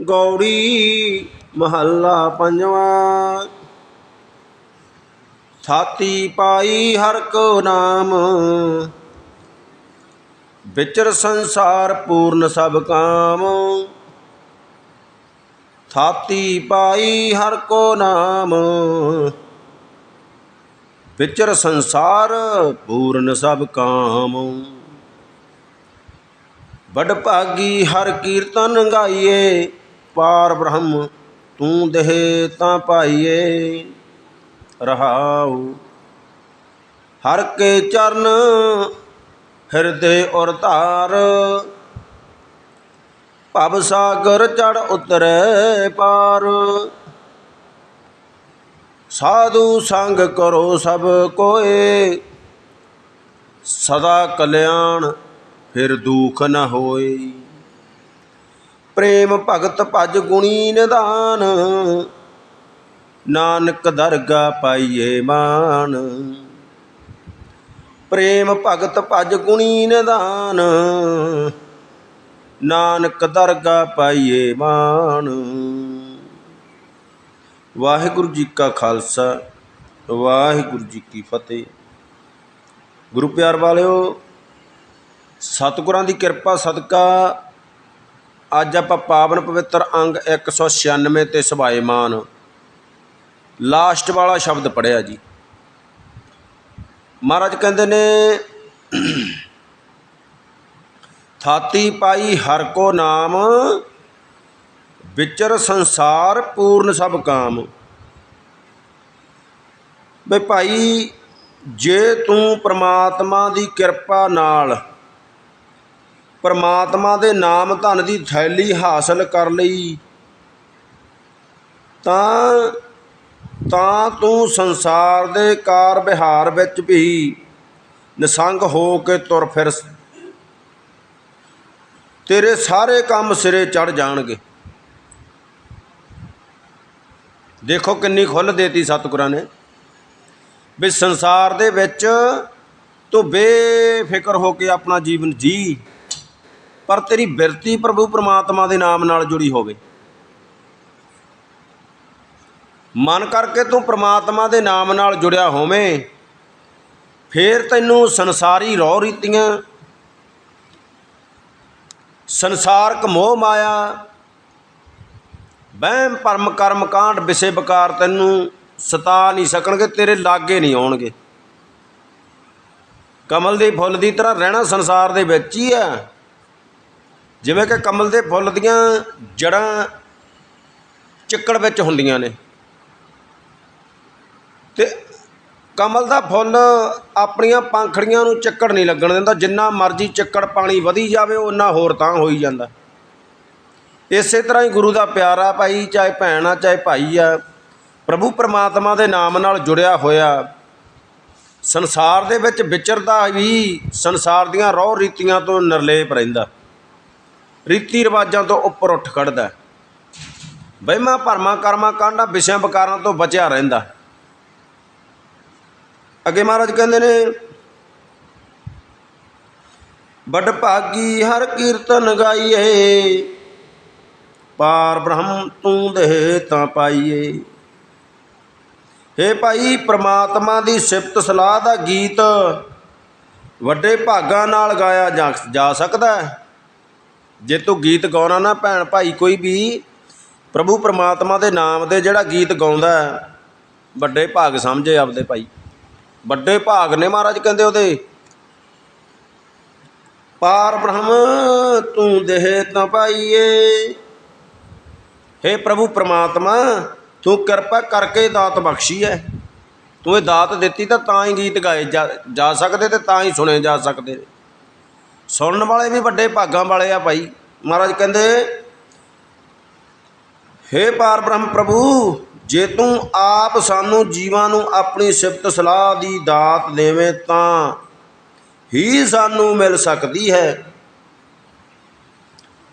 ਗੌੜੀ ਮਹੱਲਾ ਪੰਜਵਾਂ। ਥਾਤੀ ਪਾਈ ਹਰ ਕੋ ਨਾਮ। ਵਿਚਰ ਸੰਸਾਰ ਪੂਰਨ ਸਭ ਕਾਮ। ਥਾਤੀ ਪਾਈ ਹਰ ਕੋ ਨਾਮ। ਵਿਚਰ ਸੰਸਾਰ ਪੂਰਨ ਸਭ ਕਾਮ। ਵਡ ਭਾਗੀ ਹਰ ਕੀਰਤਨ ਗਾਈਏ। ਪਾਰ ਬ੍ਰਹਮ, ਤੂੰ ਦੇਹ ਤਾਂ ਪਾਈਏ ਰਹਾਉ। ਹਰ ਕੇ ਚਰਨ ਹਿਰਦੇ ਔਰ ਧਾਰ, ਭਵ ਸਾਗਰ ਚੜ ਉਤਰੈ ਪਾਰ। ਸਾਧੂ ਸੰਗ ਕਰੋ ਸਭ ਕੋਏ, ਸਦਾ ਕਲਿਆਣ, ਫਿਰ ਦੁਖ ਨ ਹੋਏ। ਪ੍ਰੇਮ ਭਗਤ ਭਜ ਗੁਣੀ ਨਿਧਾਨ। ਨਾਨਕ ਦਰਗਾ ਪਾਈਏ ਮਾਨ ਪ੍ਰੇਮ ਭਗਤ ਭਜ ਗੁਣੀ ਨਿਧਾਨ। ਨਾਨਕ ਦਰਗਾ ਪਾਈਏ ਮਾਨ ਵਾਹਿਗੁਰੂ ਜੀ ਕਾ ਖਾਲਸਾ, ਵਾਹਿਗੁਰੂ ਜੀ ਕੀ ਫਤਿਹ। ਗੁਰੂ ਪਿਆਰ ਵਾਲਿਓ, ਸਤਿਗੁਰਾਂ ਦੀ ਕਿਰਪਾ, ਸਦਕਾ ਅੱਜ ਆਪਾਂ ਪਾਵਨ ਪਵਿੱਤਰ ਅੰਗ 196 ਤੇ ਸਭਾਏਮਾਨ ਲਾਸਟ ਵਾਲਾ ਸ਼ਬਦ ਪੜਿਆ ਜੀ। ਮਹਾਰਾਜ ਕਹਿੰਦੇ ਨੇ, ਥਾਤੀ ਪਾਈ ਹਰ ਕੋ ਨਾਮ, ਵਿਚਰ ਸੰਸਾਰ ਪੂਰਨ ਸਭ ਕਾਮ। ਬਈ ਭਾਈ, ਜੇ ਤੂੰ ਪ੍ਰਮਾਤਮਾ ਦੀ ਕਿਰਪਾ ਨਾਲ ਪਰਮਾਤਮਾ ਦੇ ਨਾਮ ਧਨ ਦੀ ਥੈਲੀ ਹਾਸਲ ਕਰ ਲਈ। ਤਾਂ ਤਾਂ ਤੂੰ ਸੰਸਾਰ ਦੇ ਕਾਰ ਵਿਹਾਰ ਵਿੱਚ ਵੀ ਨਿਸੰਗ ਹੋ ਕੇ ਤੁਰ ਫਿਰ। ਤੇਰੇ ਸਾਰੇ ਕੰਮ ਸਿਰੇ ਚੜ ਜਾਣਗੇ। ਦੇਖੋ ਕਿੰਨੀ ਖੁੱਲ੍ਹ ਦੇਤੀ ਸਤਿਗੁਰਾਂ ਨੇ। ਵੀ ਸੰਸਾਰ ਦੇ ਵਿੱਚ ਤੂੰ ਬੇਫਿਕਰ ਹੋ ਕੇ ਆਪਣਾ ਜੀਵਨ ਜੀ। ਪਰ ਤੇਰੀ ਬਿਰਤੀ ਪ੍ਰਭੂ ਪ੍ਰਮਾਤਮਾ ਦੇ ਨਾਮ ਨਾਲ ਜੁੜੀ ਹੋਵੇ। ਮਨ ਕਰਕੇ ਤੂੰ ਪ੍ਰਮਾਤਮਾ ਦੇ ਨਾਮ ਨਾਲ ਜੁੜਿਆ ਹੋਵੇਂ, ਫੇਰ ਤੈਨੂੰ ਸੰਸਾਰੀ ਰੋਹ ਰੀਤੀਆਂ, ਸੰਸਾਰਕ ਮੋਹ ਮਾਇਆ, ਵਹਿਮ, ਭਰਮ, ਕਰਮ, ਕਾਂਡ, ਵਿਸੇ, ਵਿਕਾਰ ਤੈਨੂੰ ਸਤਾ ਨਹੀਂ ਸਕਣਗੇ, ਤੇਰੇ ਲਾਗੇ ਨਹੀਂ ਆਉਣਗੇ। ਕਮਲ ਦੇ ਫੁੱਲ ਦੀ ਤਰ੍ਹਾਂ ਰਹਿਣਾ ਸੰਸਾਰ ਦੇ ਵਿੱਚ ਹੀ ਆ ਜਿਵੇਂ ਕਿ ਕਮਲ ਦੇ ਫੁੱਲ ਦੀਆਂ ਜੜ੍ਹਾਂ ਚਿੱਕੜ ਵਿੱਚ ਹੁੰਦੀਆਂ ਨੇ। ਅਤੇ ਕਮਲ ਦਾ ਫੁੱਲ ਆਪਣੀਆਂ ਪੰਖੜੀਆਂ ਨੂੰ ਚਿੱਕੜ ਨਹੀਂ ਲੱਗਣ ਦਿੰਦਾ। ਜਿੰਨਾ ਮਰਜ਼ੀ ਚਿੱਕੜ ਪਾਣੀ ਵਧੀ ਜਾਵੇ ਉਨਾ ਹੋਰ ਤਾਂ ਹੋਈ ਜਾਂਦਾ। ਇਸੇ ਤਰ੍ਹਾਂ ਹੀ ਗੁਰੂ ਦਾ ਪਿਆਰਾ ਭਾਈ, ਚਾਹੇ ਭੈਣ ਆ, ਚਾਹੇ ਭਾਈ ਆ, ਪ੍ਰਭੂ ਪਰਮਾਤਮਾ ਦੇ ਨਾਮ ਨਾਲ ਜੁੜਿਆ ਹੋਇਆ, ਸੰਸਾਰ ਦੇ ਵਿੱਚ ਵਿਚਰਦਾ ਵੀ ਸੰਸਾਰ ਦੀਆਂ ਰੋਹ ਰੀਤੀਆਂ ਤੋਂ ਨਿਰਲੇਪ ਰਹਿੰਦਾ। ਰੀਤੀ ਰਿਵਾਜਾਂ ਤੋਂ ਉੱਪਰ ਉੱਠ ਖੜਦਾ ਵਹਿਮਾਂ ਭਰਮਾਂ ਕਰਮਾਂ ਕਾਂਡਾਂ, ਵਿਸ਼ਿਆਂ ਵਿਕਾਰਾਂ ਤੋਂ ਬਚਿਆ ਰਹਿੰਦਾ। ਅੱਗੇ ਮਹਾਰਾਜ ਕਹਿੰਦੇ ਨੇ ਬੜ ਭਾਗੀ ਹਰ ਕੀਰਤਨ ਗਾਈਏ, ਪਾਰ ਬ੍ਰਹਮ ਤੂੰ ਦੇ ਤਾਂ ਪਾਈਏ। ਹੇ ਭਾਈ ਪ੍ਰਮਾਤਮਾ ਦੀ ਸਿਫਤ ਸਲਾਹ ਦਾ ਗੀਤ ਵੱਡੇ ਭਾਗਾਂ ਨਾਲ ਗਾਇਆ ਜਾ ਜਾ ਸਕਦਾ ਹੈ। ਜੇ ਤੂੰ ਗੀਤ ਗਾਉਣਾ ਨਾ ਭੈਣ ਭਾਈ ਕੋਈ ਵੀ, ਪ੍ਰਭੂ ਪਰਮਾਤਮਾ ਦੇ ਨਾਮ ਦੇ ਜਿਹੜਾ ਗੀਤ ਗਾਉਂਦਾ ਵੱਡੇ ਭਾਗ ਸਮਝੇ ਆਪਦੇ ਭਾਈ। ਵੱਡੇ ਭਾਗ ਨੇ ਮਹਾਰਾਜ ਕਹਿੰਦੇ ਉਹਦੇ, ਪਾਰ ਬ੍ਰਹਮ ਤੂੰ ਦੇਹ ਤਾਂ ਪਾਈਏ। ਹੇ ਪ੍ਰਭੂ ਪਰਮਾਤਮਾ, ਤੂੰ ਕਿਰਪਾ ਕਰਕੇ ਦਾਤ ਬਖਸ਼ੀ ਹੈ। ਤੂੰ ਇਹ ਦਾਤ ਦਿੱਤੀ ਤਾਂ ਤਾਂ ਹੀ ਗੀਤ ਗਾਏ ਜਾ ਜਾ ਸਕਦੇ ਤੇ ਤਾਂ ਹੀ ਸੁਣੇ ਜਾ ਸਕਦੇ ਸੁਣਨ ਵਾਲੇ ਵੀ ਵੱਡੇ ਭਾਗਾਂ ਵਾਲੇ ਆ ਭਾਈ। ਮਹਾਰਾਜ ਕਹਿੰਦੇ, ਹੇ ਪਾਰ ਬ੍ਰਹਮ ਪ੍ਰਭੂ, ਜੇ ਤੂੰ ਆਪ ਸਾਨੂੰ ਜੀਵਾਂ ਨੂੰ ਆਪਣੀ ਸਿਫਤ ਸਲਾਹ ਦੀ ਦਾਤ ਦੇਵੇਂ ਤਾਂ ਹੀ ਸਾਨੂੰ ਮਿਲ ਸਕਦੀ ਹੈ।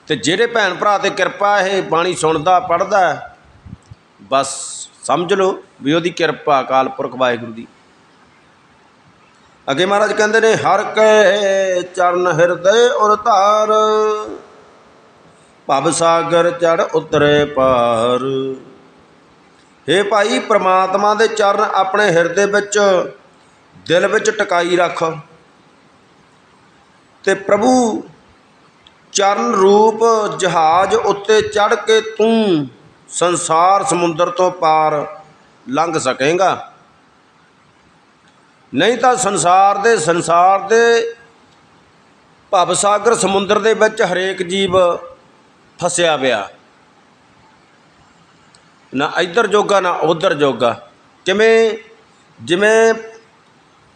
ਤੇ ਜਿਹੜੇ ਭੈਣ ਭਰਾ ਤੇ ਕਿਰਪਾ ਇਹ ਬਾਣੀ ਸੁਣਦਾ ਪੜਦਾ ਬਸ ਸਮਝ ਲਓ ਵੀ ਉਹਦੀ ਕਿਰਪਾ ਅਕਾਲ ਪੁਰਖ ਵਾਹਿਗੁਰੂ ਦੀ। ਅੱਗੇ ਮਹਾਰਾਜ ਕਹਿੰਦੇ ਨੇ, ਹਰ ਕੈ ਚਰਨ ਹਿਰਦੇ ਔਰ ਧਾਰ ਭਵ ਸਾਗਰ ਚੜ ਉਤਰੇ ਪਾਰ। ਹੇ ਭਾਈ, ਪ੍ਰਮਾਤਮਾ ਦੇ ਚਰਨ ਆਪਣੇ ਹਿਰਦੇ ਵਿੱਚ, ਦਿਲ ਵਿੱਚ ਟਿਕਾਈ ਰੱਖ ਤੇ ਪ੍ਰਭੂ ਚਰਨ ਰੂਪ ਜਹਾਜ਼ ਉੱਤੇ ਚੜ ਕੇ ਤੂੰ ਸੰਸਾਰ ਸਮੁੰਦਰ ਤੋਂ ਪਾਰ ਲੰਘ ਸਕੇਗਾ। ਨਹੀਂ ਤਾਂ ਸੰਸਾਰ ਦੇ ਸੰਸਾਰ ਦੇ ਭਵ ਸਾਗਰ ਸਮੁੰਦਰ ਦੇ ਵਿੱਚ ਹਰੇਕ ਜੀਵ ਫਸਿਆ ਪਿਆ। ਨਾ ਇੱਧਰ ਜੋਗਾ, ਨਾ ਉੱਧਰ ਜੋਗਾ। ਕਿਵੇਂ? ਜਿਵੇਂ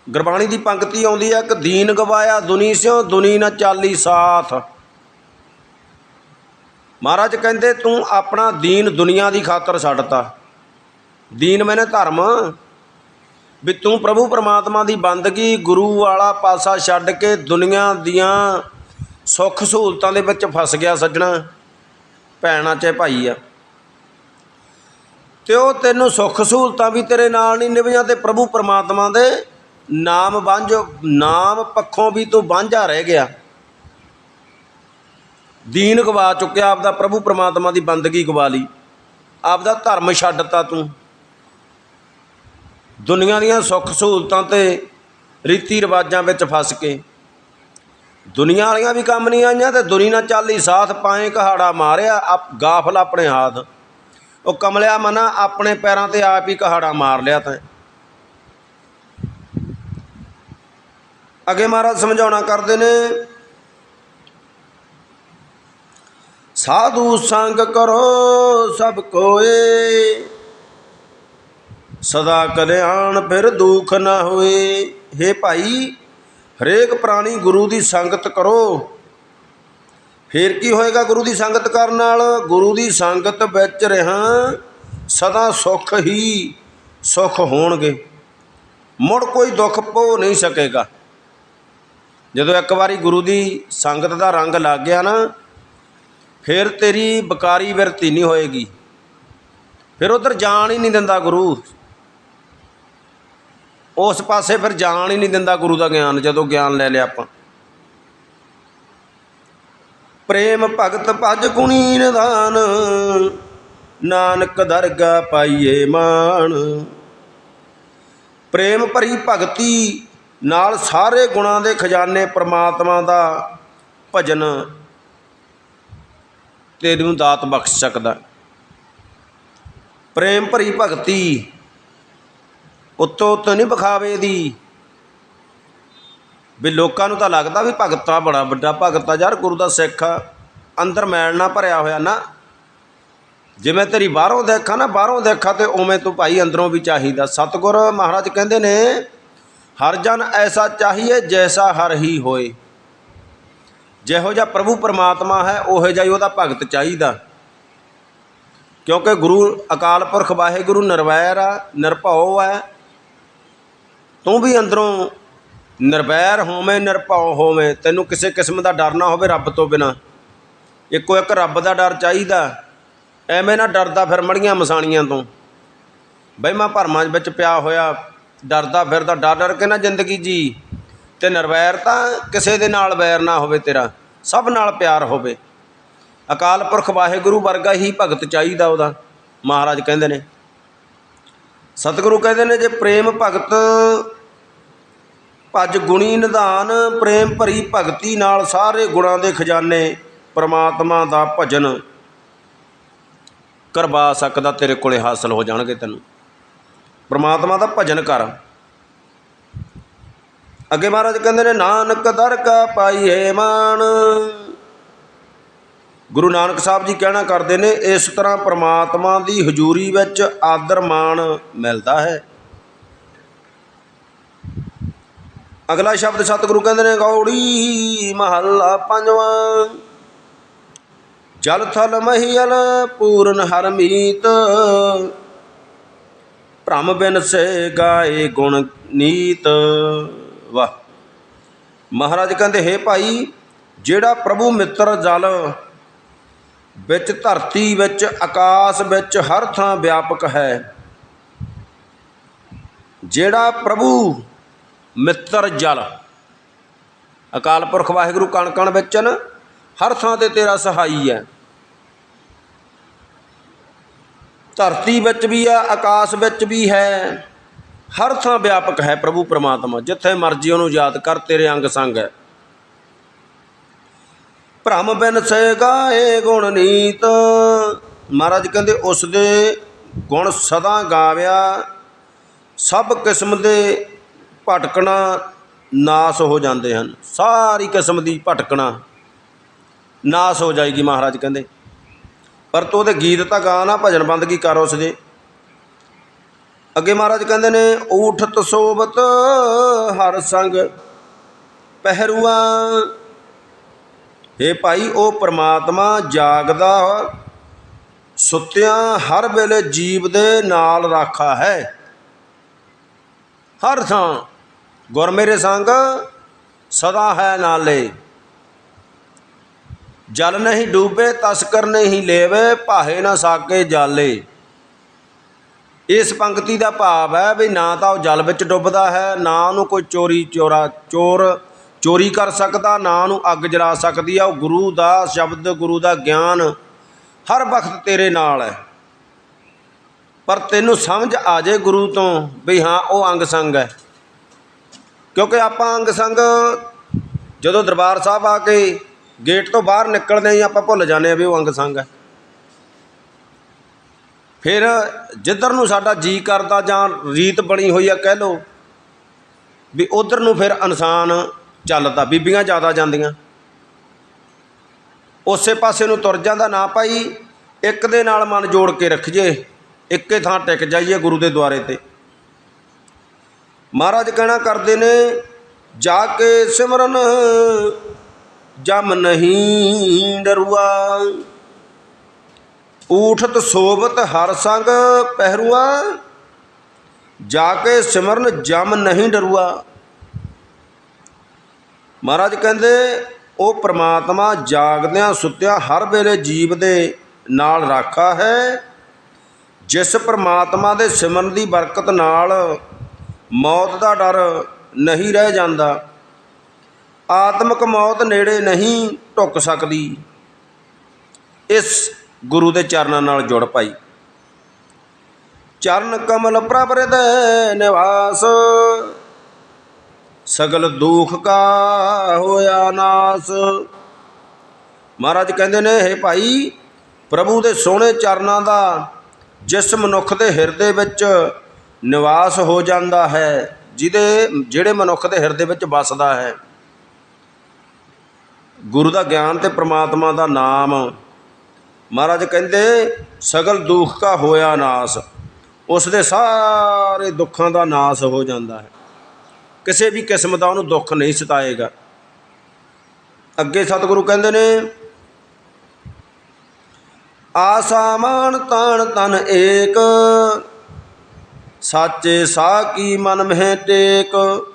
ਗੁਰਬਾਣੀ ਦੀ ਪੰਕਤੀ ਆਉਂਦੀ ਹੈ ਕਿ ਦੀਨ ਗਵਾਇਆ ਦੁਨੀ ਸਿਓ ਦੁਨੀ ਨਾ ਚਾਲੀ ਸਾਥ। ਮਹਾਰਾਜ ਕਹਿੰਦੇ, ਤੂੰ ਆਪਣਾ ਦੀਨ ਦੁਨੀਆ ਦੀ ਖਾਤਰ ਛੱਡਤਾ। ਦੀਨ ਮੈਨੇ ਧਰਮ ਵੀ ਤੂੰ ਪ੍ਰਭੂ ਪਰਮਾਤਮਾ ਦੀ ਬੰਦਗੀ ਗੁਰੂ ਵਾਲਾ ਪਾਸਾ ਛੱਡ ਕੇ ਦੁਨੀਆ ਦੀਆਂ ਸੁੱਖ ਸਹੂਲਤਾਂ ਦੇ ਵਿੱਚ ਫਸ ਗਿਆ ਸੱਜਣਾ, ਭੈਣਾਂ ਚਾਹੇ ਭਾਈ ਆ। ਤੇ ਉਹ ਤੈਨੂੰ ਸੁੱਖ ਸਹੂਲਤਾਂ ਵੀ ਤੇਰੇ ਨਾਲ ਨਹੀਂ ਨਿਭੀਆਂ ਤੇ ਪ੍ਰਭੂ ਪਰਮਾਤਮਾ ਦੇ ਨਾਮ ਵਾਂਝ ਨਾਮ ਪੱਖੋਂ ਵੀ ਤੂੰ ਵਾਂਝਾ ਰਹਿ ਗਿਆ। ਦੀਨ ਗਵਾ ਚੁੱਕਿਆ ਆਪਦਾ ਪ੍ਰਭੂ ਪਰਮਾਤਮਾ ਦੀ ਬੰਦਗੀ ਗਵਾ ਲਈ। ਆਪਦਾ ਧਰਮ ਛੱਡਤਾ ਤੂੰ। ਦੁਨੀਆ ਦੀਆਂ ਸੁੱਖ ਸਹੂਲਤਾਂ ਤੇ ਰੀਤੀ ਰਿਵਾਜਾਂ ਵਿੱਚ ਫਸ ਕੇ, ਦੁਨੀਆ ਵਾਲੀਆਂ ਵੀ ਕੰਮ ਨਹੀਂ ਆਈਆਂ ਤੇ ਦੁਨੀਆ ਨਾਲ ਚਾਲੀ ਸਾਥ ਪਾਏ, ਕਹਾੜਾ ਮਾਰਿਆ, ਆਪ ਗਾਫਲ ਆਪਣੇ ਹੱਥ। ਉਹ ਕਮਲਿਆ ਮਨਾ ਆਪਣੇ ਪੈਰਾਂ ਤੇ ਆਪ ਹੀ ਕਹਾੜਾ ਮਾਰ ਲਿਆ ਤਾਂ। ਅੱਗੇ ਮਹਾਰਾਜ ਸਮਝਾਉਣਾ ਕਰਦੇ ਨੇ, ਸਾਧੂ ਸੰਗ ਕਰੋ ਸਭ ਕੋਏ। ਸਦਾ ਕਲਿਆਣ ਫਿਰ ਦੁੱਖ ਨਾ ਹੋਏ। हे ਭਾਈ, ਹਰੇਕ ਪ੍ਰਾਣੀ ਗੁਰੂ ਦੀ ਸੰਗਤ ਕਰੋ। ਫਿਰ ਕੀ ਹੋਏਗਾ ਗੁਰੂ ਦੀ ਸੰਗਤ ਕਰਨ ਨਾਲ? ਗੁਰੂ ਦੀ ਸੰਗਤ ਵਿੱਚ ਰਹਾ, ਸਦਾ ਸੁਖ ਹੀ ਸੁਖ ਹੋਣਗੇ। ਮੁੜ ਕੋਈ ਦੁੱਖ ਪੋ ਨਹੀਂ ਸਕੇਗਾ। ਜਦੋਂ ਇੱਕ ਵਾਰੀ ਗੁਰੂ ਦੀ ਸੰਗਤ ਦਾ ਰੰਗ ਲੱਗ ਗਿਆ ਨਾ, ਫਿਰ ਤੇਰੀ ਬਕਾਰੀ ਵਿਰਤੀ ਨਹੀਂ ਹੋਏਗੀ। ਫਿਰ ਉਧਰ ਜਾਣ ਹੀ ਨਹੀਂ ਦਿੰਦਾ ਗੁਰੂ। ਉਸ ਪਾਸੇ ਫਿਰ ਜਾਣ ਹੀ ਨਹੀਂ ਦਿੰਦਾ ਗੁਰੂ ਦਾ ਗਿਆਨ, ਜਦੋਂ ਗਿਆਨ ਲੈ ਲਿਆ ਆਪਾਂ। ਪ੍ਰੇਮ ਭਗਤ ਭਜ ਗੁਣੀ ਨਿਧਾਨ ਨਾਨਕ ਦਰਗਾ ਪਾਈਏ ਮਾਣ। ਪ੍ਰੇਮ ਭਰੀ ਭਗਤੀ ਨਾਲ ਸਾਰੇ ਗੁਣਾਂ ਦੇ ਖਜ਼ਾਨੇ ਪ੍ਰਮਾਤਮਾ ਦਾ ਭਜਨ ਤੈਨੂੰ ਦਾਤ ਬਖਸ਼ ਸਕਦਾ। ਪ੍ਰੇਮ ਭਰੀ ਭਗਤੀ ਉੱਤੋਂ ਉੱਤੋਂ ਨਹੀਂ ਵਿਖਾਵੇ ਦੀ। ਵੀ ਲੋਕਾਂ ਨੂੰ ਤਾਂ ਲੱਗਦਾ ਵੀ ਭਗਤ ਆ ਬੜਾ ਵੱਡਾ ਭਗਤ ਆ, ਯਾਰ ਗੁਰੂ ਦਾ ਸਿੱਖ ਅੰਦਰ ਮੈਲ ਨਾ ਭਰਿਆ ਹੋਇਆ ਨਾ। ਜਿਵੇਂ ਤੇਰੀ ਬਾਹਰੋਂ ਦੇਖਾ ਨਾ, ਬਾਹਰੋਂ ਦੇਖਾ ਤੇ ਉਵੇਂ ਤੂੰ ਭਾਈ ਅੰਦਰੋਂ ਵੀ ਚਾਹੀਦਾ। ਸਤਿਗੁਰ ਮਹਾਰਾਜ ਕਹਿੰਦੇ ਨੇ, ਹਰ ਜਨ ਐਸਾ ਚਾਹੀਏ ਜੈਸਾ ਹਰ ਹੀ ਹੋਏ। ਜਿਹੋ ਜਿਹਾ ਪ੍ਰਭੂ ਪਰਮਾਤਮਾ ਹੈ, ਉਹੋ ਜਿਹਾ ਹੀ ਉਹਦਾ ਭਗਤ ਚਾਹੀਦਾ। ਕਿਉਂਕਿ ਗੁਰੂ ਅਕਾਲ ਪੁਰਖ ਵਾਹਿਗੁਰੂ ਨਿਰਵੈਰ ਆ, ਨਿਰਭਉ ਹੈ ਤੂੰ ਵੀ ਅੰਦਰੋਂ ਨਿਰਵੈਰ ਹੋਵੇਂ, ਨਿਰਭਉ ਹੋਵੇਂ, ਤੈਨੂੰ ਕਿਸੇ ਕਿਸਮ ਦਾ ਡਰ ਨਾ ਹੋਵੇ ਰੱਬ ਤੋਂ ਬਿਨਾ। ਇੱਕੋ ਇੱਕ ਰੱਬ ਦਾ ਡਰ ਚਾਹੀਦਾ। ਐਵੇਂ ਨਾ ਡਰਦਾ ਫਿਰ ਮੜੀਆਂ ਮਸਾਣੀਆਂ ਤੋਂ। ਬਹਿਮਾ ਭਰਮਾਂ ਵਿੱਚ ਪਿਆ ਹੋਇਆ, ਡਰਦਾ ਫਿਰਦਾ, ਡਰ ਡਰ ਕੇ ਨਾ ਜ਼ਿੰਦਗੀ ਜੀ। ਤੇ ਨਿਰਵੈਰ ਤਾਂ ਕਿਸੇ ਦੇ ਨਾਲ ਵੈਰ ਨਾ ਹੋਵੇ ਤੇਰਾ, ਸਭ ਨਾਲ ਪਿਆਰ ਹੋਵੇ। ਅਕਾਲ ਪੁਰਖ ਵਾਹਿਗੁਰੂ ਵਰਗਾ ਹੀ ਭਗਤ ਚਾਹੀਦਾ ਉਹਦਾ, ਮਹਾਰਾਜ ਕਹਿੰਦੇ ਨੇ। ਸਤਿਗੁਰੂ ਕਹਿੰਦੇ ਨੇ, ਜੇ ਪ੍ਰੇਮ ਭਗਤ ਭਜ ਗੁਣੀ ਨਿਧਾਨ, ਪ੍ਰੇਮ ਭਰੀ ਭਗਤੀ ਨਾਲ ਸਾਰੇ ਗੁਣਾਂ ਦੇ ਖਜ਼ਾਨੇ ਪ੍ਰਮਾਤਮਾ ਦਾ ਭਜਨ। ਕਰਵਾ ਸਕਦਾ ਤੇਰੇ ਕੋਲੇ ਹਾਸਲ ਹੋ ਜਾਣਗੇ ਤੈਨੂੰ। ਪ੍ਰਮਾਤਮਾ ਦਾ ਭਜਨ ਕਰ। ਅੱਗੇ ਮਹਾਰਾਜ ਕਹਿੰਦੇ ਨੇ, ਨਾਨਕ ਦਰ ਕਾ ਪਾਈਏ ਮਾਨ ਗੁਰੂ ਨਾਨਕ ਸਾਹਿਬ ਜੀ ਕਹਿਣਾ ਕਰਦੇ ਨੇ, ਇਸ ਤਰ੍ਹਾਂ ਪ੍ਰਮਾਤਮਾ ਦੀ ਹਜ਼ੂਰੀ ਵਿੱਚ ਆਦਰ ਮਾਣ ਮਿਲਦਾ ਹੈ। ਅਗਲਾ ਸ਼ਬਦ ਸਤਿਗੁਰੂ ਕਹਿੰਦੇ ਨੇ, ਗੌੜੀ ਮਹੱਲਾ ਪੰਜਵਾਂ। ਜਲ ਥਲ ਮਹੀਲ ਪੂਰਨ ਹਰਮੀਤ ਭ੍ਰਮ ਬਿਨ ਸੇ ਗਾਏ ਗੁਣ ਨੀਤ। ਵਾਹ। ਮਹਾਰਾਜ ਕਹਿੰਦੇ, ਹੈ ਭਾਈ, ਜਿਹੜਾ ਪ੍ਰਭੂ ਮਿੱਤਰ ਜਲ ਵਿੱਚ, ਧਰਤੀ ਵਿੱਚ, ਆਕਾਸ਼ ਵਿੱਚ ਹਰ ਥਾਂ ਵਿਆਪਕ ਹੈ, ਜਿਹੜਾ ਪ੍ਰਭੂ ਮਿੱਤਰ ਜਲ। ਅਕਾਲ ਪੁਰਖ ਵਾਹਿਗੁਰੂ ਕਣ ਕਣ ਵਿੱਚ ਨਾ ਹਰ ਥਾਂ ਤੇ ਤੇਰਾ ਸਹਾਈ ਹੈ। ਧਰਤੀ ਵਿੱਚ ਵੀ ਆ ਆਕਾਸ਼ ਵਿੱਚ ਵੀ ਹੈ। ਹਰ ਥਾਂ ਵਿਆਪਕ ਹੈ ਪ੍ਰਭੂ ਪਰਮਾਤਮਾ, ਜਿੱਥੇ ਮਰਜ਼ੀ ਉਹਨੂੰ ਯਾਦ ਕਰ, ਤੇਰੇ ਅੰਗ ਸੰਗ ਹੈ। ਭ੍ਰਮ ਬਿਨ ਸੇ ਗਾਏ ਗੁਣ ਨੀਤ। ਮਹਾਰਾਜ ਕਹਿੰਦੇ, ਉਸ ਦੇ ਗੁਣ ਸਦਾ ਗਾਵਿਆ। ਸਭ ਕਿਸਮ ਦੇ ਭਟਕਣਾ ਨਾਸ ਹੋ ਜਾਂਦੇ ਹਨ। ਸਾਰੀ ਕਿਸਮ ਦੀ ਭਟਕਣਾ ਨਾਸ ਹੋ ਜਾਏਗੀ ਮਹਾਰਾਜ ਕਹਿੰਦੇ। ਪਰ ਤੂੰ ਉਹਦੇ ਗੀਤ ਤਾਂ ਗਾ ਨਾ, ਭਜਨ ਬੰਦਗੀ ਕਰ ਉਸ ਦੇ। ਅੱਗੇ ਮਹਾਰਾਜ ਕਹਿੰਦੇ ਨੇ, ਊਠਤ ਸੋਬਤ ਹਰ ਸੰਗ ਪਹਿਰੂਆ। ਇਹ ਭਾਈ, ਉਹ ਪ੍ਰਮਾਤਮਾ ਜਾਗਦਾ, ਸੁੱਤਿਆਂ ਹਰ ਵੇਲੇ ਜੀਵ ਦੇ ਨਾਲ ਰਾਖਾ ਹੈ। ਹਰ ਥਾਂ ਗੁਰ ਮੇਰੇ ਸੰਗ, ਸਦਾ ਹੈ ਨਾਲੇ। ਜਲ ਨਹੀਂ ਡੂਬੇ ਤਸਕਰ ਨਹੀਂ ਲੇਵੇ, ਭਾਹੇ ਨਾ ਸਾਕੇ ਜਾਲੇ। ਇਸ ਪੰਕਤੀ ਦਾ ਭਾਵ ਹੈ ਵੀ ਨਾ ਤਾਂ ਉਹ ਜਲ ਵਿੱਚ ਡੁੱਬਦਾ ਹੈ, ਨਾ ਉਹਨੂੰ ਕੋਈ ਚੋਰੀ, ਚੋਰਾ, ਚੋਰ, ਚੋਰੀ ਕਰ ਸਕਦਾ, ਨਾ ਉਹਨੂੰ ਅੱਗ ਜਲਾ ਸਕਦੀ ਆ। ਉਹ ਗੁਰੂ ਦਾ ਸ਼ਬਦ, ਗੁਰੂ ਦਾ ਗਿਆਨ ਹਰ ਵਕਤ ਤੇਰੇ ਨਾਲ ਹੈ। ਪਰ ਤੈਨੂੰ ਸਮਝ ਆ ਜੇ ਗੁਰੂ ਤੋਂ ਵੀ ਹਾਂ, ਉਹ ਅੰਗ ਸੰਗ ਹੈ। ਕਿਉਂਕਿ ਆਪਾਂ ਅੰਗ ਸੰਗ ਜਦੋਂ ਦਰਬਾਰ ਸਾਹਿਬ ਆ ਕੇ ਗੇਟ ਤੋਂ ਬਾਹਰ ਨਿਕਲਦੇ ਹੀ ਆਪਾਂ ਭੁੱਲ ਜਾਂਦੇ ਆ ਵੀ ਉਹ ਅੰਗ ਸੰਗ ਹੈ। ਫਿਰ ਜਿੱਧਰ ਨੂੰ ਸਾਡਾ ਜੀ ਕਰਦਾ ਜਾਂ ਰੀਤ ਬਣੀ ਹੋਈ ਆ ਕਹਿ ਲੋ ਵੀ ਉਧਰ ਨੂੰ ਫਿਰ ਇਨਸਾਨ ਚੱਲਦਾ, ਬੀਬੀਆਂ ਜ਼ਿਆਦਾ ਜਾਂਦੀਆਂ। ਉਸੇ ਪਾਸੇ ਨੂੰ ਤੁਰ ਜਾਂਦਾ, ਨਾ ਭਾਈ ਇੱਕ ਦੇ ਨਾਲ ਮਨ ਜੋੜ ਕੇ ਰੱਖੀਏ, ਇੱਕੇ ਥਾਂ ਟਿਕ ਜਾਈਏ ਗੁਰੂ ਦੇ ਦੁਆਰੇ ਤੇ। ਮਹਾਰਾਜ ਕਹਿਣਾ ਕਰਦੇ ਨੇ, ਜਾ ਕੇ ਸਿਮਰਨ ਜਮ ਨਹੀਂ ਡਰੂਆ। ਊਠਤ ਸੋਬਤ ਹਰ ਸੰਗ ਪਹਿਰੂਆ, ਜਾ ਕੇ ਸਿਮਰਨ ਜਮ ਨਹੀਂ ਡਰੂਆ। ਮਹਾਰਾਜ ਕਹਿੰਦੇ, ਉਹ ਪ੍ਰਮਾਤਮਾ ਜਾਗਦਿਆਂ ਸੁੱਤਿਆਂ ਹਰ ਵੇਲੇ ਜੀਵ ਦੇ ਨਾਲ ਰਾਖਾ ਹੈ। ਜਿਸ ਪ੍ਰਮਾਤਮਾ ਦੇ ਸਿਮਰਨ ਦੀ ਬਰਕਤ ਨਾਲ ਮੌਤ ਦਾ ਡਰ ਨਹੀਂ ਰਹਿ ਜਾਂਦਾ। ਆਤਮਿਕ ਮੌਤ ਨੇੜੇ ਨਹੀਂ ਢੁੱਕ ਸਕਦੀ। ਇਸ ਗੁਰੂ ਦੇ ਚਰਨਾਂ ਨਾਲ ਜੁੜ ਪਾਈ। ਚਰਨ ਕਮਲ ਪ੍ਰਭ ਹਿਰਦੈ ਨਿਵਾਸ, ਸਗਲ ਦੁਖ ਕਾ ਹੋਇਆ ਨਾਸ। ਮਹਾਰਾਜ ਕਹਿੰਦੇ ਨੇ ਇਹ ਭਾਈ, ਪ੍ਰਭੂ ਦੇ ਸੋਹਣੇ ਚਰਨਾਂ ਦਾ ਜਿਸ ਮਨੁੱਖ ਦੇ ਹਿਰਦੇ ਵਿੱਚ ਨਿਵਾਸ ਹੋ ਜਾਂਦਾ ਹੈ, ਜਿਹਦੇ, ਜਿਹੜੇ ਮਨੁੱਖ ਦੇ ਹਿਰਦੇ ਵਿੱਚ ਵਸਦਾ ਹੈ। ਗੁਰੂ ਦਾ ਗਿਆਨ ਤੇ ਪ੍ਰਮਾਤਮਾ ਦਾ ਨਾਮ। ਮਹਾਰਾਜ ਕਹਿੰਦੇ, ਸਗਲ ਦੁੱਖ ਕਾ ਹੋਇਆ ਨਾਸ, ਉਸ ਦੇ ਸਾਰੇ ਦੁੱਖਾਂ ਦਾ ਨਾਸ ਹੋ ਜਾਂਦਾ ਹੈ। ਕਿਸੇ ਵੀ ਕਿਸਮ ਦਾ ਉਹਨੂੰ ਦੁੱਖ ਨਹੀਂ ਸਤਾਏਗਾ। ਅੱਗੇ ਸਤਿਗੁਰੂ ਕਹਿੰਦੇ ਨੇ, ਆਸਾ ਤਨ ਤਨ ਏਕ। ਸਾਚੇ ਸਾਹ ਕੀ ਮਨ ਮਹਿ ਟੇਕ?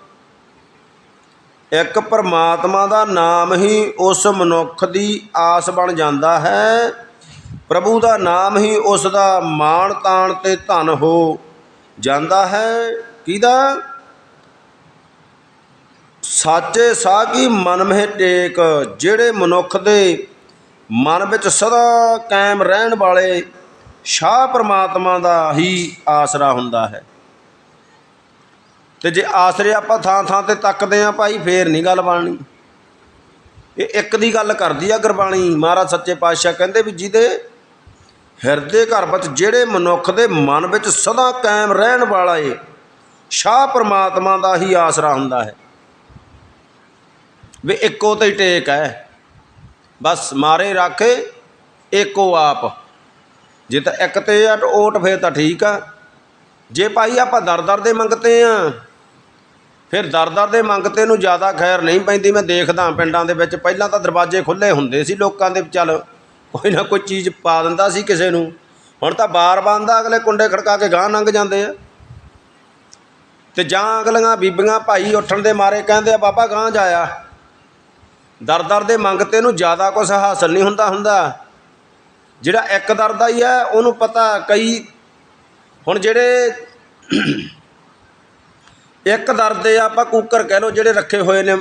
ਇੱਕ ਪਰਮਾਤਮਾ ਦਾ ਨਾਮ ਹੀ ਉਸ ਮਨੁੱਖ ਦੀ ਆਸ ਬਣ ਜਾਂਦਾ ਹੈ। ਪ੍ਰਭੂ ਦਾ ਨਾਮ ਹੀ ਉਸ ਦਾ ਮਾਣ ਤਾਣ ਤੇ ਧਨ ਹੋ ਜਾਂਦਾ ਹੈ। ਕਿਹਦਾ? ਸਾਚੇ ਸਾਹ ਕੀ ਮਨ ਮਹਿ ਟੇਕ, ਜਿਹੜੇ ਮਨੁੱਖ ਦੇ ਮਨ ਵਿੱਚ ਸਦਾ ਕਾਇਮ ਰਹਿਣ ਵਾਲੇ ਸ਼ਾਹ ਪ੍ਰਮਾਤਮਾ ਦਾ ਹੀ ਆਸਰਾ ਹੁੰਦਾ ਹੈ। ਤੇ ਜੇ ਆਸਰੇ ਆਪਾਂ ਥਾਂ ਥਾਂ ਤੇ ਤੱਕਦੇ ਆਂ ਭਾਈ, ਫੇਰ ਨਹੀਂ ਗੱਲ ਬਣਨੀ। ਇਹ ਇੱਕ ਦੀ ਗੱਲ ਕਰਦੀ ਆ ਗੁਰਬਾਣੀ। ਮਹਾਰਾਜ ਸੱਚੇ ਪਾਤਸ਼ਾਹ ਕਹਿੰਦੇ ਵੀ ਜਿਹਦੇ ਹਿਰਦੇ ਘਰ ਵਿੱਚ ਜਿਹੜੇ ਮਨੁੱਖ ਦੇ ਮਨ ਵਿੱਚ ਸਦਾ ਕਾਇਮ ਰਹਿਣ ਵਾਲਾ ਏ, ਸ਼ਾਹ ਪ੍ਰਮਾਤਮਾ ਦਾ ਹੀ ਆਸਰਾ ਹੁੰਦਾ ਹੈ। ਵੀ ਇੱਕੋ ਤੇ ਹੀ ਟੇਕ ਹੈ। ਬਸ ਮਾਰੇ ਰੱਖੇ ਏਕੋ ਆਪ। ਜੇ ਤਾਂ ਇੱਕ ਤੇ ਆ ਓਟ ਫੇਰ ਤਾਂ ਠੀਕ ਆ। ਜੇ ਭਾਈ ਆਪਾਂ ਦਰ ਦਰ ਦੇ ਮੰਗਤੇ ਆ, ਫਿਰ ਦਰ ਦਰ ਦੇ ਮੰਗਤੇ ਨੂੰ ਜ਼ਿਆਦਾ ਖੈਰ ਨਹੀਂ ਪੈਂਦੀ। ਮੈਂ ਦੇਖਦਾ ਪਿੰਡਾਂ ਦੇ ਵਿੱਚ ਪਹਿਲਾਂ ਤਾਂ ਦਰਵਾਜ਼ੇ ਖੁੱਲੇ ਹੁੰਦੇ ਸੀ ਲੋਕਾਂ ਦੇ, ਚੱਲ ਕੋਈ ਨਾ ਕੋਈ ਚੀਜ਼ ਪਾ ਦਿੰਦਾ ਸੀ ਕਿਸੇ ਨੂੰ। ਹੁਣ ਤਾਂ ਬਾਰ ਬੰਦਾ ਅਗਲੇ ਕੁੰਡੇ ਖੜਕਾ ਕੇ ਗਾਂ ਲੰਘ ਜਾਂਦੇ ਆ। ਤੇ ਜਾਂ ਅਗਲੀਆਂ ਬੀਬੀਆਂ ਭਾਈ ਉੱਠਣ ਦੇ ਮਾਰੇ ਕਹਿੰਦੇ ਆ, ਬਾਬਾ ਗਾਂ ਜਾਇਆ। ਦਰ ਦਰ ਦੇ ਮੰਗਤੇ ਨੂੰ ਜ਼ਿਆਦਾ ਕੁਝ ਹਾਸਲ ਨਹੀਂ ਹੁੰਦਾ ਹੁੰਦਾ। ਜਿਹੜਾ ਇੱਕ ਦਰ ਦਾ ਹੀ ਹੈ, ਉਹਨੂੰ ਪਤਾ ਕਈ, ਹੁਣ ਜਿਹੜੇ ਇੱਕ ਦਰ ਦੇ ਆਪਾਂ ਕੁੱਕਰ ਕਹਿ ਲਓ ਜਿਹੜੇ ਰੱਖੇ ਹੋਏ ਨੇ,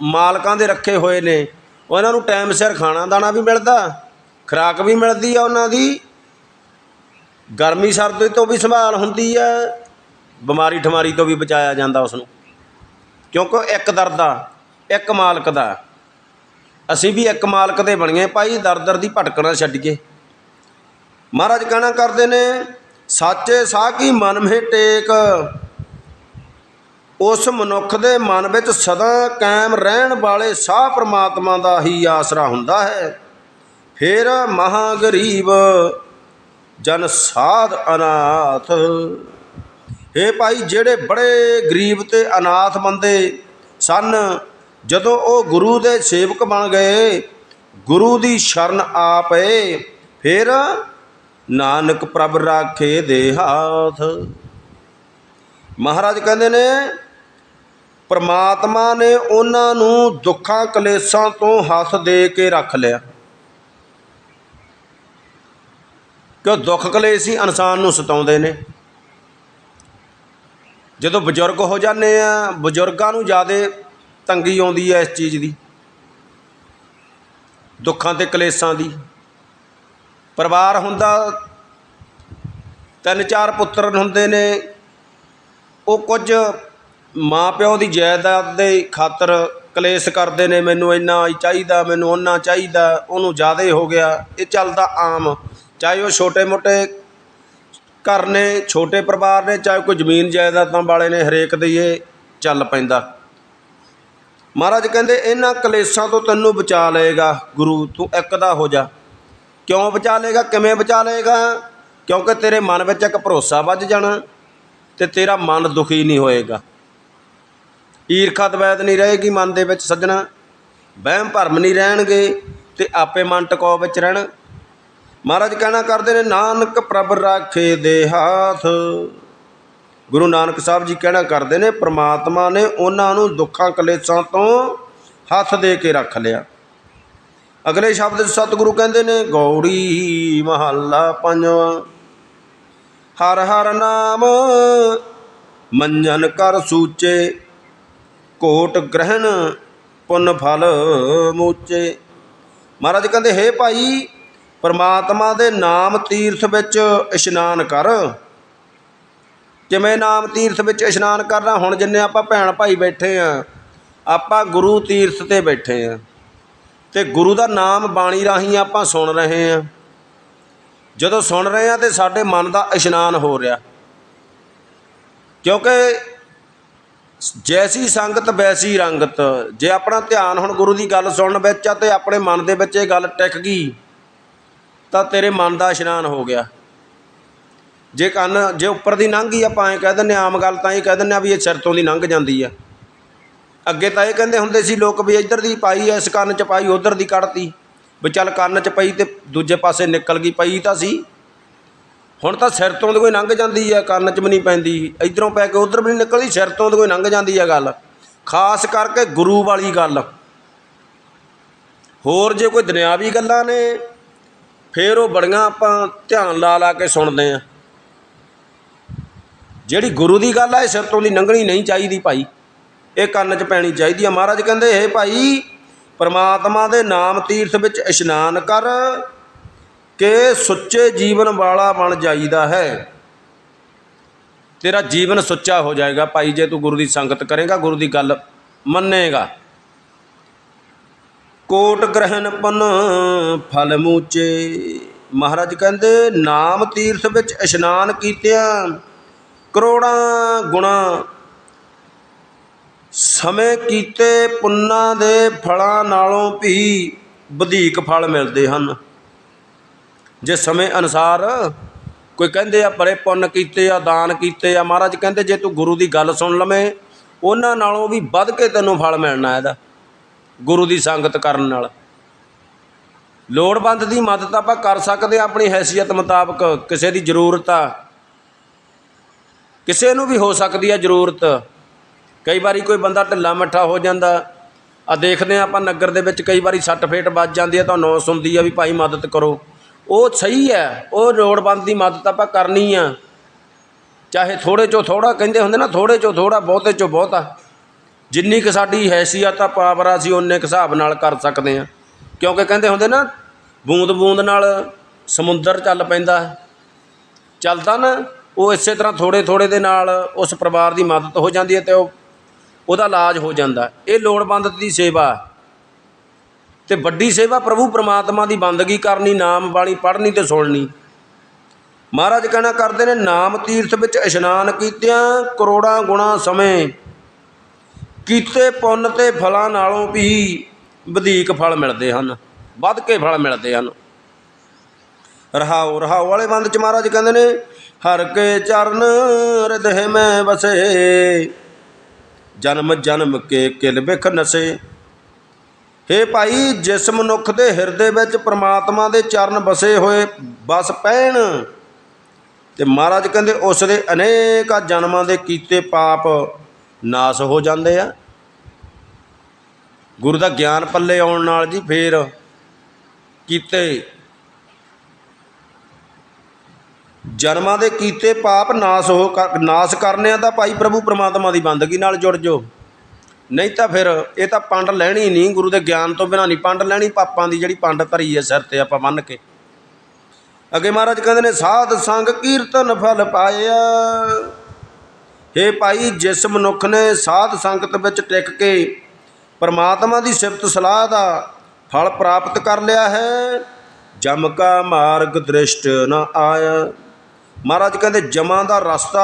ਮਾਲਕਾਂ ਦੇ ਰੱਖੇ ਹੋਏ ਨੇ ਉਹਨਾਂ ਨੂੰ ਟਾਈਮ ਸਿਰ ਖਾਣਾ ਦਾਣਾ ਵੀ ਮਿਲਦਾ, ਖੁਰਾਕ ਵੀ ਮਿਲਦੀ ਆ ਉਹਨਾਂ ਦੀ। ਗਰਮੀ ਸਰਦੀ ਤੋਂ ਵੀ ਸੰਭਾਲ ਹੁੰਦੀ ਹੈ ਬਿਮਾਰੀ ਠਮਾਰੀ ਤੋਂ ਵੀ ਬਚਾਇਆ ਜਾਂਦਾ ਉਸ ਨੂੰ ਕਿਉਂਕਿ ਇੱਕ ਦਰ ਦਾ, ਇੱਕ ਮਾਲਕ ਦਾ। ਅਸੀਂ ਵੀ ਇੱਕ ਮਾਲਕ ਦੇ ਬਣੀਏ ਭਾਈ ਦਰ ਦਰ ਦੀ ਭਟਕਣਾ ਛੱਡੀਏ। ਮਹਾਰਾਜ ਕਹਿਣਾ ਕਰਦੇ ਨੇ, ਸਾਚੇ ਸਾਹ ਕੀ ਮਨ ਮੇ ਟੇਕ? ਉਸ ਮਨੁੱਖ ਦੇ ਮਨ ਵਿੱਚ ਸਦਾ ਕਾਇਮ ਰਹਿਣ ਵਾਲੇ ਸਾਹ ਪ੍ਰਮਾਤਮਾ ਦਾ ਹੀ ਆਸਰਾ ਹੁੰਦਾ ਹੈ। ਫਿਰ ਮਹਾ ਗਰੀਬ ਜਨ ਸਾਧ ਅਨਾਥ। ਇਹ ਭਾਈ, ਜਿਹੜੇ ਬੜੇ ਗਰੀਬ ਤੇ ਅਨਾਥ ਬੰਦੇ ਸਨ, ਜਦੋਂ ਉਹ ਗੁਰੂ ਦੇ ਸੇਵਕ ਬਣ ਗਏ, ਗੁਰੂ ਦੀ ਸ਼ਰਨ ਆ ਪਏ, ਫਿਰ ਨਾਨਕ ਪ੍ਰਭ ਰਾਖੇ ਦੇ ਹਾਥ। ਮਹਾਰਾਜ ਕਹਿੰਦੇ ਨੇ, ਪਰਮਾਤਮਾ ਨੇ ਉਹਨਾਂ ਨੂੰ ਦੁੱਖਾਂ ਕਲੇਸ਼ਾਂ ਤੋਂ ਹੱਥ ਦੇ ਕੇ ਰੱਖ ਲਿਆ। ਕਿ ਦੁੱਖ ਕਲੇਸ਼ ਹੀ ਇਨਸਾਨ ਨੂੰ ਸਤਾਉਂਦੇ ਨੇ? ਜਦੋਂ ਬਜ਼ੁਰਗ ਹੋ ਜਾਂਦੇ ਆ, ਬਜ਼ੁਰਗਾਂ ਨੂੰ ਜ਼ਿਆਦਾ ਤੰਗੀ ਆਉਂਦੀ ਹੈ ਇਸ ਚੀਜ਼ ਦੀ, ਦੁੱਖਾਂ ਤੇ ਕਲੇਸ਼ਾਂ ਦੀ। ਪਰਿਵਾਰ ਹੁੰਦਾ, ਤਿੰਨ ਚਾਰ ਪੁੱਤਰ ਹੁੰਦੇ ਨੇ, ਉਹ ਕੁਝ ਮਾਂ ਪਿਓ ਦੀ ਜਾਇਦਾਦ ਦੇ ਖਾਤਰ ਕਲੇਸ਼ ਕਰਦੇ ਨੇ, ਮੈਨੂੰ ਇੰਨਾ ਚਾਹੀਦਾ, ਮੈਨੂੰ ਉਹਨਾਂ ਚਾਹੀਦਾ, ਉਹਨੂੰ ਜ਼ਿਆਦਾ ਹੋ ਗਿਆ, ਇਹ ਚੱਲਦਾ ਆਮ। ਚਾਹੇ ਉਹ ਛੋਟੇ ਮੋਟੇ ਘਰ ਨੇ, ਛੋਟੇ ਪਰਿਵਾਰ ਨੇ, ਚਾਹੇ ਕੋਈ ਜ਼ਮੀਨ ਜਾਇਦਾਦਾਂ ਵਾਲੇ ਨੇ, ਹਰੇਕ ਦੇ ਇਹ ਚੱਲ ਪੈਂਦਾ। ਮਹਾਰਾਜ ਕਹਿੰਦੇ, ਇਹਨਾਂ ਕਲੇਸ਼ਾਂ ਤੋਂ ਤੈਨੂੰ ਬਚਾ ਲਏਗਾ, ਗੁਰੂ, ਤੂੰ ਇੱਕ ਦਾ ਹੋ ਜਾ। ਕਿਉਂ ਬਚਾ ਲਏਗਾ, ਕਿਵੇਂ ਬਚਾ ਲਏਗਾ? ਕਿਉਂਕਿ ਤੇਰੇ ਮਨ ਵਿੱਚ ਇੱਕ ਭਰੋਸਾ ਵੱਜ ਜਾਣਾ ਤੇ ਤੇਰਾ ਮਨ ਦੁਖੀ ਨਹੀਂ ਹੋਏਗਾ। ਈਰਖਾ ਦਵੈਤ ਨਹੀਂ ਰਹੇਗੀ ਮਨ ਦੇ ਵਿੱਚ ਸੱਜਣਾ। ਵਹਿਮ ਭਰਮ ਨਹੀਂ ਰਹਿਣਗੇ ਤੇ ਆਪੇ ਮਨ ਟਿਕਾਉ ਵਿੱਚ ਰਹਿਣਾ। ਮਹਾਰਾਜ ਕਹਿਣਾ ਕਰਦੇ ਨੇ, ਨਾਨਕ ਪ੍ਰਭ ਰਾਖੇ ਦੇ ਹਾਥ। ਗੁਰੂ ਨਾਨਕ ਸਾਹਿਬ ਜੀ ਕਹਿਣਾ ਕਰਦੇ ਨੇ, ਪ੍ਰਮਾਤਮਾ ਨੇ ਉਹਨਾਂ ਨੂੰ ਦੁੱਖਾਂ ਕਲੇਸ਼ਾਂ ਤੋਂ ਹੱਥ ਦੇ ਕੇ ਰੱਖ ਲਿਆ। ਅਗਲੇ ਸ਼ਬਦ 'ਚ ਸਤਿਗੁਰੂ ਕਹਿੰਦੇ ਨੇ ਗੌੜੀ ਮਹੱਲਾ ਪੰਜਵਾਂ। ਹਰ ਹਰ ਨਾਮ ਮੰਜਨ ਕਰ ਸੂਚੇ, ਕੋਟ ਗ੍ਰਹਿਣ ਪੁੰਨ ਫਲ ਮੂਚੇ। ਮਹਾਰਾਜ ਕਹਿੰਦੇ, ਹੇ ਭਾਈ, ਪਰਮਾਤਮਾ ਦੇ ਨਾਮ ਤੀਰਥ ਵਿੱਚ ਇਸ਼ਨਾਨ ਕਰ। ਜਿਵੇਂ ਨਾਮ ਤੀਰਥ ਵਿੱਚ ਇਸ਼ਨਾਨ ਕਰਨਾ, ਹੁਣ ਜਿੰਨੇ ਆਪਾਂ ਭੈਣ ਭਾਈ ਬੈਠੇ ਆ, ਆਪਾਂ ਗੁਰੂ ਤੀਰਥ ਤੇ ਬੈਠੇ ਆ। ਤੇ ਗੁਰੂ ਦਾ ਨਾਮ ਬਾਣੀ ਰਾਹੀਂ ਆਪਾਂ ਸੁਣ ਰਹੇ ਹਾਂ। ਜਦੋਂ ਸੁਣ ਰਹੇ ਹਾਂ ਤੇ ਸਾਡੇ ਮਨ ਦਾ ਇਸ਼ਨਾਨ ਹੋ ਰਿਹਾ। ਕਿਉਂਕਿ ਜੈਸੀ ਸੰਗਤ ਵੈਸੀ ਰੰਗਤ ਜੇ ਆਪਣਾ ਧਿਆਨ ਹੁਣ ਗੁਰੂ ਦੀ ਗੱਲ ਸੁਣਨ ਵਿੱਚ ਆ ਤੇ ਆਪਣੇ ਮਨ ਦੇ ਵਿੱਚ ਇਹ ਗੱਲ ਟਿਕ ਗਈ ਤਾਂ ਤੇਰੇ ਮਨ ਦਾ ਇਸ਼ਨਾਨ ਹੋ ਗਿਆ। ਜੇ ਕੰਨ ਜੇ ਉੱਪਰ ਦੀ ਲੰਘ ਗਈ ਆਪਾਂ ਐਂ ਕਹਿ ਦਿੰਦੇ ਹਾਂ, ਆਮ ਗੱਲ ਤਾਂ ਇਹ ਕਹਿ ਦਿੰਦੇ ਆ ਵੀ ਇਹ ਸਿਰ ਤੋਂ ਦੀ ਲੰਘ ਜਾਂਦੀ ਆ। ਅੱਗੇ ਤਾਂ ਇਹ ਕਹਿੰਦੇ ਹੁੰਦੇ ਸੀ ਲੋਕ ਵੀ ਇੱਧਰ ਦੀ ਪਾਈ ਐ, ਇਸ ਕੰਨ 'ਚ ਪਾਈ, ਉਧਰ ਦੀ ਕੱਢਤੀ। ਵੀ ਚੱਲ ਕੰਨ 'ਚ ਪਈ ਤੇ ਦੂਜੇ ਪਾਸੇ ਨਿਕਲ ਗਈ, ਪਈ ਤਾਂ ਸੀ। ਹੁਣ ਤਾਂ ਸਿਰ ਤੋਂ ਕੋਈ ਲੰਘ ਜਾਂਦੀ ਆ ਕੰਨ 'ਚ ਵੀ ਨਹੀਂ ਪੈਂਦੀ। ਇਧਰੋਂ ਪੈ ਕੇ ਉਧਰ ਵੀ ਨਹੀਂ ਨਿਕਲਦੀ, ਸਿਰ ਤੋਂ ਕੋਈ ਲੰਘ ਜਾਂਦੀ ਆ ਗੱਲ। ਖਾਸ ਕਰਕੇ ਗੁਰੂ ਵਾਲੀ ਗੱਲ। ਹੋਰ ਜੇ ਕੋਈ ਦੁਨਿਆਵੀ ਗੱਲਾਂ ਨੇ, ਫੇਰ ਉਹ ਬੜੀਆਂ ਆਪਾਂ ਧਿਆਨ ਲਾ ਲਾ ਕੇ ਸੁਣਦੇ ਆ। ਜਿਹੜੀ ਗੁਰੂ ਦੀ ਗੱਲ ਆ ਇਹ ਸਿਰ ਤੋਂ ਦੀ ਲੰਘਣੀ ਨਹੀਂ ਚਾਹੀਦੀ ਭਾਈ। ਇਹ ਕੰਨ 'ਚ ਪੈਣੀ ਚਾਹੀਦੀ ਆ। ਮਹਾਰਾਜ ਕਹਿੰਦੇ ਇਹ ਭਾਈ, ਪਰਮਾਤਮਾ ਦੇ ਨਾਮ ਤੀਰਥ ਵਿੱਚ ਇਸ਼ਨਾਨ ਕਰ, ਕਿ ਸੁੱਚੇ ਜੀਵਨ ਵਾਲਾ ਬਣ ਜਾਈਦਾ ਹੈ। ਤੇਰਾ ਜੀਵਨ ਸੁੱਚਾ ਹੋ ਜਾਏਗਾ ਭਾਈ, ਜੇ ਤੂੰ ਗੁਰੂ ਦੀ ਸੰਗਤ ਕਰੇਗਾ, ਗੁਰੂ ਦੀ ਗੱਲ ਮੰਨੇਗਾ। ਕੋਟ ਗ੍ਰਹਿਣ ਪਨ ਫਲ ਮੂਚੇ। ਮਹਾਰਾਜ ਕਹਿੰਦੇ, ਨਾਮ ਤੀਰਥ ਵਿੱਚ ਇਸ਼ਨਾਨ ਕੀਤਿਆਂ ਕਰੋੜਾਂ ਗੁਣਾ ਸਮੇਂ ਕੀਤੇ ਪੁੰਨਾਂ ਦੇ ਫਲਾਂ ਨਾਲੋਂ ਵੀ ਵਧੇਕ ਫਲ ਮਿਲਦੇ ਹਨ। ਜੇ ਸਮੇਂ ਅਨੁਸਾਰ ਕੋਈ ਕਹਿੰਦੇ ਆ ਬੜੇ ਪੁੰਨ ਕੀਤੇ ਆ, ਦਾਨ ਕੀਤੇ ਆ, ਮਹਾਰਾਜ ਕਹਿੰਦੇ, ਜੇ ਤੂੰ ਗੁਰੂ ਦੀ ਗੱਲ ਸੁਣ ਲਵੇਂ, ਉਹਨਾਂ ਨਾਲੋਂ ਵੀ ਵੱਧ ਕੇ ਤੈਨੂੰ ਫਲ ਮਿਲਣਾ ਇਹਦਾ, ਗੁਰੂ ਦੀ ਸੰਗਤ ਕਰਨ ਨਾਲ। ਲੋੜਵੰਦ ਦੀ ਮਦਦ ਆਪਾਂ ਕਰ ਸਕਦੇ ਹਾਂ, ਆਪਣੀ ਹੈਸੀਅਤ ਮੁਤਾਬਕ ਕਿਸੇ ਦੀ ਜ਼ਰੂਰਤ ਆ। ਕਿਸੇ ਨੂੰ ਵੀ ਹੋ ਸਕਦੀ ਆ ਜ਼ਰੂਰਤ। ਕਈ ਵਾਰੀ ਕੋਈ ਬੰਦਾ ਢਿੱਲਾ ਮੱਠਾ ਹੋ ਜਾਂਦਾ। ਆ ਦੇਖਦੇ ਆ ਆਪਾਂ ਨਗਰ ਦੇ ਵਿੱਚ ਕਈ ਵਾਰੀ ਸੱਟ ਫੇਟ ਵੱਜ ਜਾਂਦੀ ਹੈ ਤਾਂ ਨੌਸ ਹੁੰਦੀ ਆ ਵੀ ਭਾਈ ਮਦਦ ਕਰੋ। ਉਹ ਸਹੀ ਹੈ, ਉਹ ਰੋਡਬੰਦ ਦੀ ਮਦਦ ਆਪਾਂ ਕਰਨੀ ਆ। ਚਾਹੇ ਥੋੜੇ ਚੋਂ ਥੋੜਾ ਕਹਿੰਦੇ ਹੁੰਦੇ ਨਾ ਥੋੜੇ ਚੋਂ ਥੋੜਾ ਬਹੁਤੇ ਚੋਂ ਬਹੁਤਾ। ਜਿੰਨੀ ਕੁ ਸਾਡੀ ਹੈਸੀਅਤ ਆ, ਪਾਵਰ ਆ, ਅਸੀਂ ਉਨੇ ਕੁ ਹਿਸਾਬ ਨਾਲ ਕਰ ਸਕਦੇ ਆ ਕਿਉਂਕਿ ਕਹਿੰਦੇ ਹੁੰਦੇ ਨਾ, ਬੂੰਦ ਬੂੰਦ ਨਾਲ ਸਮੁੰਦਰ ਚੱਲ ਪੈਂਦਾ। ਚੱਲਦਾ ਨਾ, ਉਹ ਇਸੇ ਤਰ੍ਹਾਂ ਥੋੜੇ ਥੋੜੇ ਦੇ ਨਾਲ ਉਸ ਪਰਿਵਾਰ ਦੀ ਮਦਦ ਹੋ ਜਾਂਦੀ ਹੈ ਤੇ ਉਹ ਉਹਦਾ ਇਲਾਜ ਹੋ ਜਾਂਦਾ। ਇਹ ਲੋੜਵੰਦ ਦੀ ਸੇਵਾ ਤੇ ਵੱਡੀ ਸੇਵਾ ਪ੍ਰਭੂ ਪ੍ਰਮਾਤਮਾ ਦੀ ਬੰਦਗੀ ਕਰਨੀ, ਨਾਮ ਬਾਣੀ ਪੜ੍ਹਨੀ ਤੇ ਸੁਣਨੀ। ਮਹਾਰਾਜ ਕਹਿਣਾ ਕਰਦੇ ਨੇ, ਨਾਮ ਤੀਰਥ ਵਿੱਚ ਇਸ਼ਨਾਨ ਕੀਤਿਆਂ ਕਰੋੜਾਂ ਗੁਣਾ ਸਮੇਂ, ਕੀਤੇ ਪੁੰਨ ਤੇ ਫਲਾਂ ਨਾਲੋਂ ਵੀ ਵਧੇਕ ਫਲ ਮਿਲਦੇ ਹਨ, ਵੱਧ ਕੇ ਫਲ ਮਿਲਦੇ ਹਨ। ਰਹਾਉ ਰਹਾਉ ਵਾਲੇ ਬੰਦ ਚ ਮਹਾਰਾਜ ਕਹਿੰਦੇ ਨੇ, ਹਰ ਕੇ ਚਰਨ ਹਿਰਦੈ ਮੈਂ ਵਸੇ। ਜਨਮ ਜਨਮ ਕੇ ਕਿਲ ਵਿਖ ਨਸੇ। ਹੇ ਭਾਈ, ਜਿਸ ਮਨੁੱਖ ਦੇ ਹਿਰਦੇ ਵਿੱਚ ਪ੍ਰਮਾਤਮਾ ਦੇ ਚਰਨ ਵਸੇ ਹੋਏ, ਬਸ ਪੈਣ। ਤੇ ਮਹਾਰਾਜ ਕਹਿੰਦੇ, ਉਸ ਦੇ ਅਨੇਕਾਂ ਜਨਮਾਂ ਦੇ ਕੀਤੇ ਪਾਪ ਨਾਸ ਹੋ ਜਾਂਦੇ ਆ। ਗੁਰੂ ਦਾ ਗਿਆਨ ਪੱਲੇ ਆਉਣ ਨਾਲ ਜੀ ਫੇਰ ਕੀਤੇ ਜਨਮਾਂ ਦੇ ਕੀਤੇ ਪਾਪ ਨਾਸ ਹੋ ਨਾਸ ਕਰਨੇ ਆ ਤਾਂ ਭਾਈ ਪ੍ਰਭੂ ਪ੍ਰਮਾਤਮਾ ਦੀ ਬੰਦਗੀ ਨਾਲ ਜੁੜ ਜਾਓ। ਨਹੀਂ ਤਾਂ ਫਿਰ ਇਹ ਤਾਂ ਪੰਡ ਲੈਣੀ ਨਹੀਂ, ਗੁਰੂ ਦੇ ਗਿਆਨ ਤੋਂ ਬਿਨਾਂ ਨਹੀਂ, ਪੰਡ ਲੈਣੀ ਪਾਪਾਂ ਦੀ ਜਿਹੜੀ ਪੰਡ ਧਰੀ ਹੈ ਸਿਰ ਤੇ ਆਪਾਂ ਮੰਨ ਕੇ। ਅੱਗੇ ਮਹਾਰਾਜ ਕਹਿੰਦੇ ਨੇ, ਸਾਧ ਸੰਗ ਕੀਰਤਨ ਫਲ ਪਾਇਆ। ਹੇ ਭਾਈ, ਜਿਸ ਮਨੁੱਖ ਨੇ ਸਾਧ ਸੰਗਤ ਵਿੱਚ ਟਿਕ ਕੇ ਪਰਮਾਤਮਾ ਦੀ ਸਿਫਤ ਸਲਾਹ ਦਾ ਫਲ ਪ੍ਰਾਪਤ ਕਰ ਲਿਆ ਹੈ, ਜਮ ਕਾ ਮਾਰਗ ਦ੍ਰਿਸ਼ਟ ਨ ਆਇਆ। ਮਹਾਰਾਜ ਕਹਿੰਦੇ ਜਮਾਂ ਦਾ ਰਸਤਾ